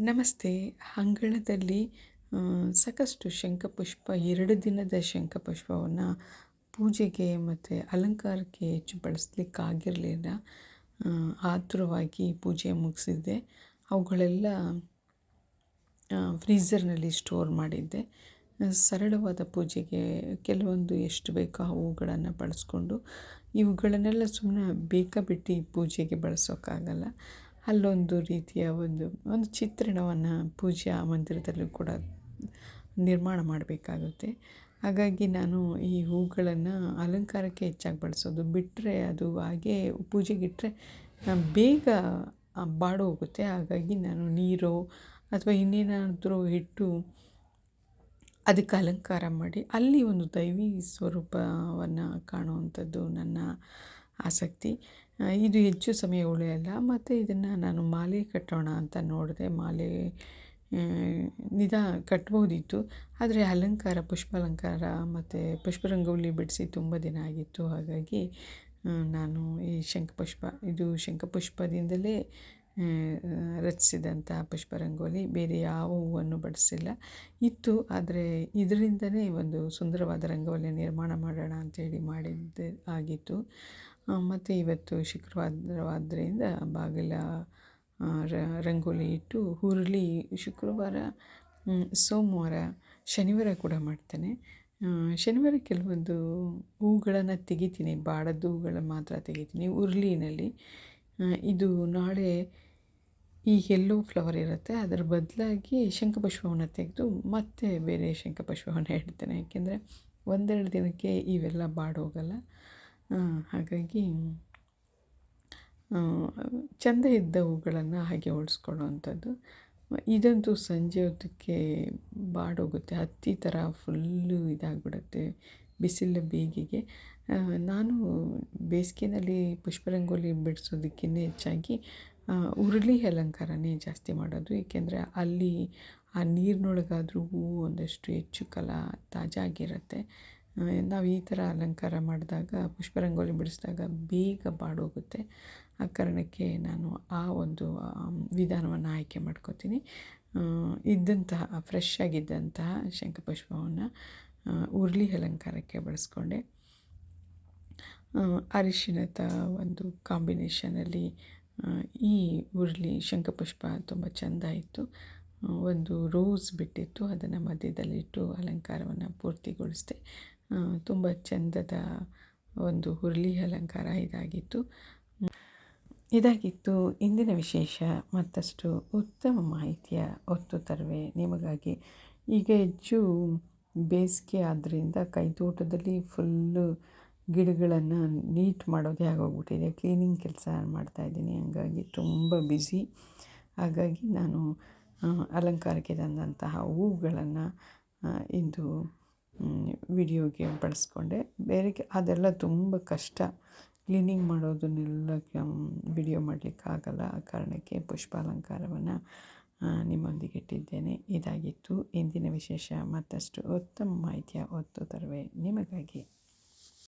ನಮಸ್ತೆ. ಅಂಗಳದಲ್ಲಿ ಸಾಕಷ್ಟು ಶಂಖಪುಷ್ಪ, ಎರಡು ದಿನದ ಶಂಖಪುಷ್ಪವನ್ನು ಪೂಜೆಗೆ ಮತ್ತು ಅಲಂಕಾರಕ್ಕೆ ಹೆಚ್ಚು ಬಳಸಲಿಕ್ಕಾಗಿರಲಿಲ್ಲ ಆತುರವಾಗಿ ಪೂಜೆ ಮುಗಿಸಿದ್ದೆ. ಅವುಗಳೆಲ್ಲ ಫ್ರೀಝರ್ನಲ್ಲಿ ಸ್ಟೋರ್ ಮಾಡಿದ್ದೆ. ಸರಳವಾದ ಪೂಜೆಗೆ ಕೆಲವೊಂದು ಎಷ್ಟು ಬೇಕೋ ಅವುಗಳನ್ನು ಬಳಸ್ಕೊಂಡು, ಇವುಗಳನ್ನೆಲ್ಲ ಸುಮ್ಮನೆ ಬೇಕಾಬಿಟ್ಟಿ ಪೂಜೆಗೆ ಬಳಸೋಕ್ಕಾಗಲ್ಲ. ಅಲ್ಲೊಂದು ರೀತಿಯ ಒಂದು ಒಂದು ಚಿತ್ರಣವನ್ನು ಪೂಜಾ ಮಂದಿರದಲ್ಲೂ ಕೂಡ ನಿರ್ಮಾಣ ಮಾಡಬೇಕಾಗುತ್ತೆ. ಹಾಗಾಗಿ ನಾನು ಈ ಹೂಗಳನ್ನು ಅಲಂಕಾರಕ್ಕೆ ಹೆಚ್ಚಾಗಿ ಬಳಸೋದು ಬಿಟ್ಟರೆ ಅದು ಹಾಗೇ ಪೂಜೆಗಿಟ್ಟರೆ ಬೇಗ ಬಾಡೋಗುತ್ತೆ ಹಾಗಾಗಿ ನಾನು ನೀರೋ ಅಥವಾ ಇನ್ನೇನಾದರೂ ಇಟ್ಟು ಅದಕ್ಕೆ ಅಲಂಕಾರ ಮಾಡಿ ಅಲ್ಲಿ ಒಂದು ದೈವಿ ಸ್ವರೂಪವನ್ನು ಕಾಣುವಂಥದ್ದು ನನ್ನ ಆಸಕ್ತಿ. ಇದು ಹೆಚ್ಚು ಸಮಯ ಉಳಿಯಲ್ಲ. ಮತ್ತು ಇದನ್ನು ನಾನು ಮಾಲೆ ಕಟ್ಟೋಣ ಅಂತ ನೋಡಿದೆ. ಮಾಲೆ ನಿದಾ ಕಟ್ಬೋದಿತ್ತು. ಆದರೆ ಅಲಂಕಾರ, ಪುಷ್ಪಾಲಂಕಾರ ಮತ್ತು ಪುಷ್ಪರಂಗೋಲಿ ಬಿಡಿಸಿ ತುಂಬ ದಿನ ಆಗಿತ್ತು. ಹಾಗಾಗಿ ನಾನು ಈ ಶಂಖಪುಷ್ಪ, ಇದು ಶಂಖಪುಷ್ಪದಿಂದಲೇ ರಚಿಸಿದಂಥ ಪುಷ್ಪರಂಗೋಲಿ. ಬೇರೆ ಯಾವ ಹೂವನ್ನು ಬಡಿಸಿಲ್ಲ. ಇತ್ತು. ಆದರೆ ಇದರಿಂದನೇ ಒಂದು ಸುಂದರವಾದ ರಂಗೋಲಿ ನಿರ್ಮಾಣ ಮಾಡೋಣ ಅಂಥೇಳಿ ಮಾಡಿದ್ದು, ಆಗಿತ್ತು. ಮತ್ತು ಇವತ್ತು ಶುಕ್ರವಾರವಾದ್ದರಿಂದ ಬಾಗಿಲ ರಂಗೋಲಿ ಇಟ್ಟು ಹುರುಳಿ ಶುಕ್ರವಾರ ಸೋಮವಾರ, ಶನಿವಾರ ಕೂಡ ಮಾಡ್ತೇನೆ. ಶನಿವಾರ ಕೆಲವೊಂದು ಹೂಗಳನ್ನು ತೆಗಿತೀನಿ. ಬಾಡದ್ದು ಹೂಗಳನ್ನ ಮಾತ್ರ ತೆಗಿತೀನಿ. ಉರುಳಿನಲ್ಲಿ ಇದು ನಾಳೆ ಈ ಎಲ್ಲೋ ಫ್ಲವರ್ ಇರುತ್ತೆ. ಅದರ ಬದಲಾಗಿ ಶಂಖಪುಷ್ಪವನ್ನು ತೆಗೆದು ಮತ್ತೆ ಬೇರೆ ಶಂಖಪುಷ್ಪವನ್ನು ಇಡ್ತೇನೆ. ಯಾಕೆಂದರೆ ಒಂದೆರಡು ದಿನಕ್ಕೆ ಇವೆಲ್ಲ ಬಾಡೋಗಲ್ಲ. ಹಾಗಾಗಿ ಚೆಂದ ಇದ್ದ ಹೂಗಳನ್ನು ಹಾಗೆ ಉಳಿಸ್ಕೊಳ್ಳುವಂಥದ್ದು ಇದಂತೂ ಸಂಜೆ ಹೊತ್ತಕ್ಕೆ ಬಾಡೋಗುತ್ತೆ. ಹತ್ತಿ ಥರ ಫುಲ್ಲು ಇದಾಗಿಬಿಡುತ್ತೆ ಬಿಸಿಲ ಬೇಗಿಗೆ. ನಾನು ಬೇಸಿಗೆನಲ್ಲಿ ಪುಷ್ಪರಂಗೋಲಿ ಬಿಡಿಸೋದಕ್ಕಿಂತ ಹೆಚ್ಚಾಗಿ ಉರುಳಿ ಅಲಂಕಾರನೇ ಜಾಸ್ತಿ ಮಾಡೋದು. ಏಕೆಂದರೆ ಅಲ್ಲಿ ಆ ನೀರಿನೊಳಗಾದರೂ ಹೂವು ಒಂದಷ್ಟು ಹೆಚ್ಚು ಕಲ ತಾಜಾ ಆಗಿರುತ್ತೆ. ನಾವು ಈ ಥರ ಅಲಂಕಾರ ಮಾಡಿದಾಗ, ಪುಷ್ಪರಂಗೋಲಿ ಬಿಡಿಸಿದಾಗ ಬೇಗ ಬಾಡೋಗುತ್ತೆ ಆ ಕಾರಣಕ್ಕೆ ನಾನು ಆ ಒಂದು ವಿಧಾನವನ್ನು ಆಯ್ಕೆ ಮಾಡ್ಕೋತೀನಿ. ಇದ್ದಂತಹ ಫ್ರೆಶ್ ಆಗಿದ್ದಂತಹ ಶಂಖಪುಷ್ಪವನ್ನು ಉರುಳಿ ಅಲಂಕಾರಕ್ಕೆ ಬಳಸ್ಕೊಂಡೆ. ಅರಿಶಿನದ ಒಂದು ಕಾಂಬಿನೇಷನಲ್ಲಿ ಈ ಉರುಳಿ ಶಂಖಪುಷ್ಪ ತುಂಬ ಚೆಂದ ಇತ್ತು ಒಂದು ರೋಸ್ ಬಿಟ್ಟಿತ್ತು. ಅದನ್ನು ಮಧ್ಯದಲ್ಲಿಟ್ಟು ಅಲಂಕಾರವನ್ನು ಪೂರ್ತಿಗೊಳಿಸಿದೆ. ತುಂಬ ಚೆಂದದ ಒಂದು ಹುರುಳಿ ಅಲಂಕಾರ ಇದಾಗಿತ್ತು. ಇದಾಗಿತ್ತು. ಇಂದಿನ ವಿಶೇಷ, ಮತ್ತಷ್ಟು ಉತ್ತಮ ಮಾಹಿತಿಯ ಹೊತ್ತು ತರುವೆ ನಿಮಗಾಗಿ. ಈಗ ಹೆಚ್ಚು ಬೇಸಿಗೆ ಆದ್ದರಿಂದ ಕೈತೋಟದಲ್ಲಿ ಫುಲ್ಲು ಗಿಡಗಳನ್ನು ನೀಟ್ ಮಾಡೋದೇ ಆಗೋಗ್ಬಿಟ್ಟಿದೆ. ಕ್ಲೀನಿಂಗ್ ಕೆಲಸ ಮಾಡ್ತಾಯಿದ್ದೀನಿ ಹಂಗಾಗಿ ತುಂಬ ಬ್ಯುಸಿ. ಹಾಗಾಗಿ ನಾನು ಅಲಂಕಾರಕ್ಕೆ ತಂದಂತಹ ಹೂವುಗಳನ್ನು ಇಂದು ವಿಡಿಯೋಗೆ ಬಳಸ್ಕೊಂಡೆ. ಬೇರೆ ಅದೆಲ್ಲ ತುಂಬ ಕಷ್ಟ. ಕ್ಲೀನಿಂಗ್ ಮಾಡೋದನ್ನೆಲ್ಲ ವಿಡಿಯೋ ಮಾಡಲಿಕ್ಕಾಗಲ್ಲ ಆ ಕಾರಣಕ್ಕೆ ಪುಷ್ಪಾಲಂಕಾರವನ್ನು ನಿಮ್ಮೊಂದಿಗೆ ಇಟ್ಟಿದ್ದೇನೆ. ಇದಾಗಿತ್ತು. ಇಂದಿನ ವಿಶೇಷ ಮತ್ತಷ್ಟು ಉತ್ತಮ ಮಾಹಿತಿಯ ಹೊತ್ತು ತರುವೆ ನಿಮಗಾಗಿ.